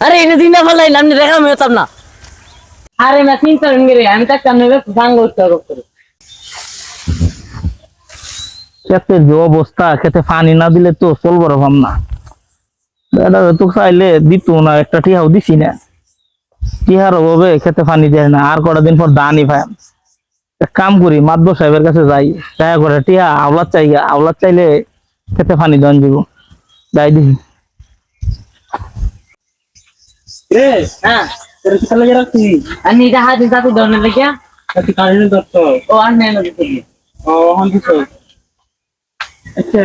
আরে এনে দিন না ফেলাই দেখা আমি হতাম না। আরে না চিন্তা রে আমি তো একটা নেবে ভাঙ্গ উঠতে করে ক্ষেতের যে অবস্থা খেতে পানি না দিলে তো চলবো রকম না দাদা তো চাইলে দিত না একটা টিহাও দিছি না। টিহার অভাবে খেতে পানি দেয় না আর কটা দিন পর দানই ভাই এক কাম করি মাদব সাহেবের কাছে যাই দয়া করে টিহা আওলাদ চাই আওলাদ চাইলে খেতে পানি দন দিব। যাই দিই রে হ্যাঁ। তোর কি তাহলে রাখছি আমি এটা হাতে যাতে ধরনের লেগে তুই কারেন্ট দত্ত ও আর নেই না দিতে ও হন দিছ আচ্ছা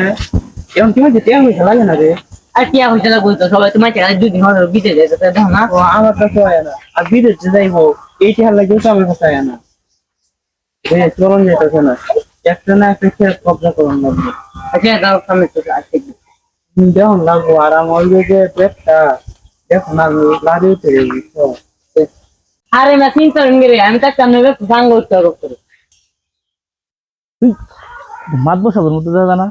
এখন কি মধ্যে টিয়া হইছে লাগে না রে? আর কি হইছে না বলতো সবাই তোমার চাই দুদিন হলো বিতে যেতে তো দেখো না। ও আমার কাছে হয় না। আর বিদেশে যাইবো এই টিয়া লাগে তো আমার কাছে হয় না। রে চলন যেতেছে না। একটা না একটা খেয়ে কবজা করুন লাগবে। আচ্ছা দাও সামনে তো আসছে দেখুন লাগবো আর আমার ওই যে পেটটা পেরে আরে না চিন্তা করেন রে আমি তো একটা নেবে ভাঙ্গ উঠতে করে। মাদব সাহেবের মতো দাদা না।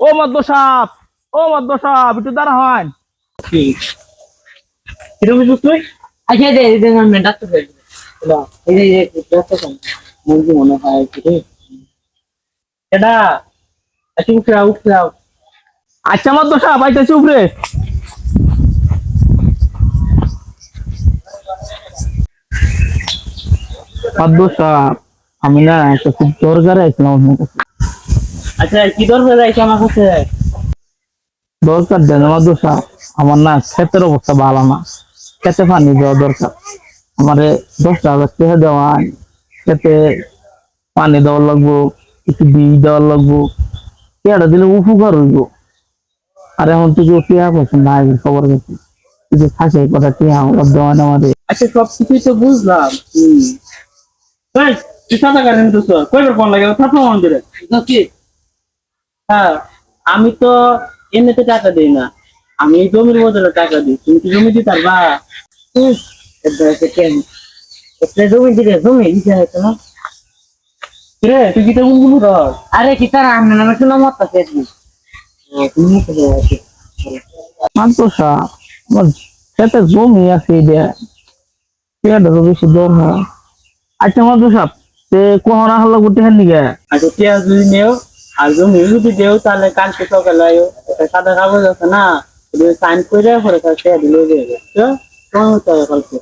ও মাদব সাপ ও মাদব সাপ একটু দাঁড়া কীরকম বুঝছিস তুই আচ্ছা দে দে ডাক্তার এই যে ডাক্তার মনে মনে হয় কি রে এটা উঠে আচ্ছা আইতেছি উপরে। মাদব সাপ আমি না একটা খুব দরকারে আসলাম আপনার কাছে। আচ্ছা কি দরকার আছে আমার কাছে? দরকার দেন আমার দোষা আমার না ক্ষেতের অবস্থা ভালো না। খেতে পানি দেওয়া দরকার। আমার দশটা হাজার টাকা দেওয়া খেতে পানি দেওয়া লাগবো একটু বীজ দেওয়া লাগবো। পেয়ারা দিলে উপকার হইব। আর এখন তুই পেয়া করছে না আগে খবর যে থাকে কথা পেয়া আমার দেওয়া না আমাদের। আচ্ছা সব কিছুই তো বুঝলাম। এই, তুই সাদা গাড়ি তো কয়বার ফোন লাগে? থাকব মন্দিরে কি? হ্যাঁ আমি তো এমনিতে টাকা দিই না। আমি জমির বদলে টাকা দিই। তুমি কি জমি দিতে পারবা? এটা জমি দিলে জমি দিতে হতো না রে তুই কি আরে কি তার আমি নামে শুনে মত আছে তুমি আমার খেতে জমি আছে এটা বেশি দরকার আচ্ছা মাদ্রাসা তে কোহনা হলো গুটি হেন নিগে আচ্ছা পেঁয়াজ যদি নেও আর জমি যদি দেও তাহলে কালকে সকালে আয়ো সাদা কাগজ আছে না সাইন করে পরে কালকে দিলে দেবে তোমার হতে হবে কালকে।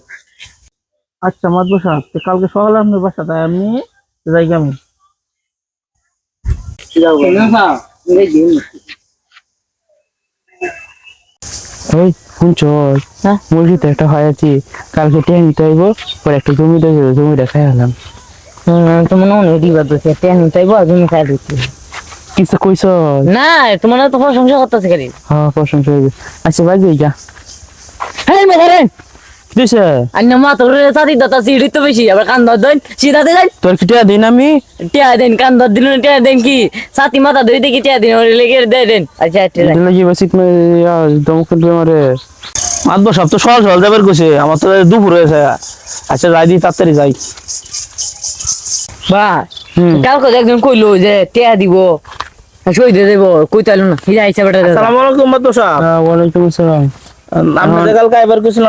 আচ্ছা মাদ্রাসা তে কালকে সকালে আপনার বাসাতে আমি যাই আমি। ওই শুনছ? হ্যাঁ? মুরগি তো একটা হয় আছি কালকে টেন নিতে আইব পরে একটা জমি দেখে জমি দেখাই হলাম তোমার মনে হয় দিবা তো টেন আর জমি খাই দিচ্ছি কিছু কইস না তোমার তো প্রশংসা করতেছে খালি। হ্যাঁ প্রশংসা হইবে। আচ্ছা যাই যা। হ্যাঁ মেরে দিছে অন্য মা সাথে দাতা সিঁড়ি তো বেশি আবার কান্দর দেন তোর কি টিয়া দিন আমি? টিয়া দেন কান্দর দিন টিয়া দেন কি? সাথী মাথা ধরে দেখি টিয়া দিন ওরে লেগে দে দেন। আচ্ছা মাতবো সব তো সহজ সহজ যাবার কইছে। আমার তো দুপুর হয়েছে। আচ্ছা যাই দি তাড়াতাড়ি যাই। বা। কালকে একজন কইলো যে টিয়া দিব। সই দিয়ে দেবো কইতে আলো না হিজা হিসাবে আসসালামু আলাইকুম মাতবো সাহেব ওয়ালাইকুম আসসালাম। আমরা কালকে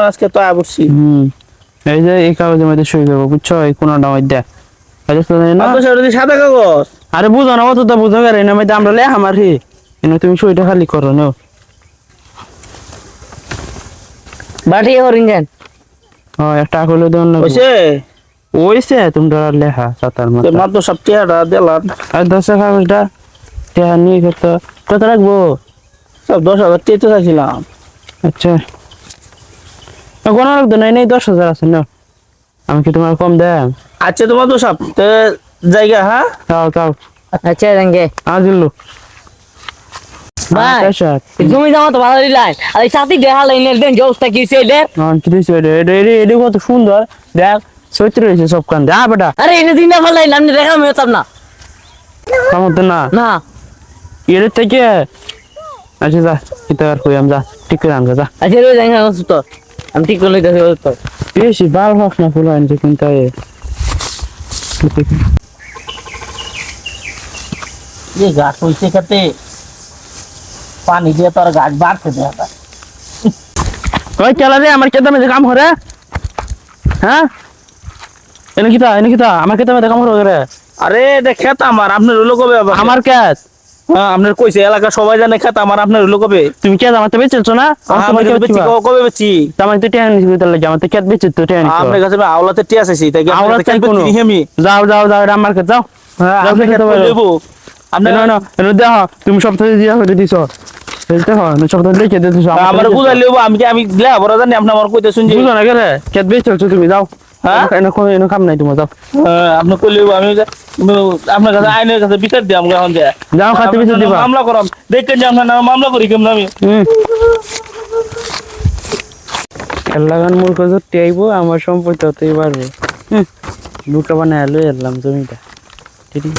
আজকে তো হুম। এই যে এই কাগজের মধ্যে সই বুঝছ? এই কোনটা মধ্যে। না? মাতবো সাহেব যদি সাদা কাগজ? আরে বুঝো না অত বুঝো গেলে এর মধ্যে আমরা লেখা মারি। তুমি সইটা খালি করো বাটি হ্যাঁ একটা করলে দেন না হইছে? ওইসে তোমরা লেখা সাতার মতো মাতবো সাহেব টিয়াটা দিলাম। আর দশ কাগজটা নিয়ে কত কত রাখব? সব দশ হাজার টিয়া তো চাইছিলাম। আচ্ছা। কোনো রাখতো না এই দশ হাজার আছে না আমি কি তোমার কম দেয়? আচ্ছা তোমার তো সাহেব তে জায়গা হ্যাঁ? তাও তাও। আচ্ছা আজিল্লু ভাই আচ্ছা জমি জমা তো ভালো দিলাই। আর এই সাথী দেখা লাইনের দেন যে অবস্থা কি হইছে এদের এটা কত সুন্দর। দেখ চৈত্র হয়েছে সব কান যা বেটা। আরে এনে দিন না আমি দেখা না। না। না। এর থেকে আচ্ছা যা এটা আর কই আমি যা। ঠিক করে আনবে যা। আচ্ছা রোজ দেখা তো? আমি ঠিক করে লইতেছি তো। বেশি বাল হস না ফুল আনছে কিন্তু এ যে গাছ হইছে খেতে পানি দিয়ে তোর গাছ বাড়ছে দেখা ওই কেলা রে আমার কেদামে কাম করে? হ্যাঁ? এনে কিতা এনে কিতা আমার কেদামে কাম করে আরে এটা খেত আমার আপনার আবার আমার ক্যাচ হ্যাঁ আপনার কইছে এলাকা সবাই জানে খেত আমার আপনার হলো কবে? তুমি ক্যাচ আমার তো বেচেছো না? আমার হ্যাঁ, বেচি, কবে বেচি? তো টেন নিছি তাহলে আমার তো বেচে আপনার কাছে আওলাতে টিয়া চাইছি তাই কি আওলা আপনার চাই কাছে কোনো। বেচি আমি যাও যাও যাও এটা আমার কাছে যাও। হ্যাঁ যাও, খেতে খেতে আপনি না না দেখ তুমি সপ্তাহে দিয়া হয়ে দিছো। দেখো সপ্তাহে লিখে দিছো আমার বুঝাই আমি কি আমি জানি আপনি আমার কইতে শুনছি। বুঝো না গেলে। বেচেছো তুমি? যাও। কাম নাই তোমার যাও। আপনি কই আমি আপনার কাছে আইনের কাছে বিচার দিই আমরা এখন যাও খাতে বেচে দিবা। মামলা করাম। দেখেন যে আপনার নামে মামলা করি কেমন আমি? হুম। লাগান মূর্খ ধরতে আইবো আমার সম্পত্তি হতেই পারবে দুটা বানায় এলাম জমিটা। ঠিক ঠিক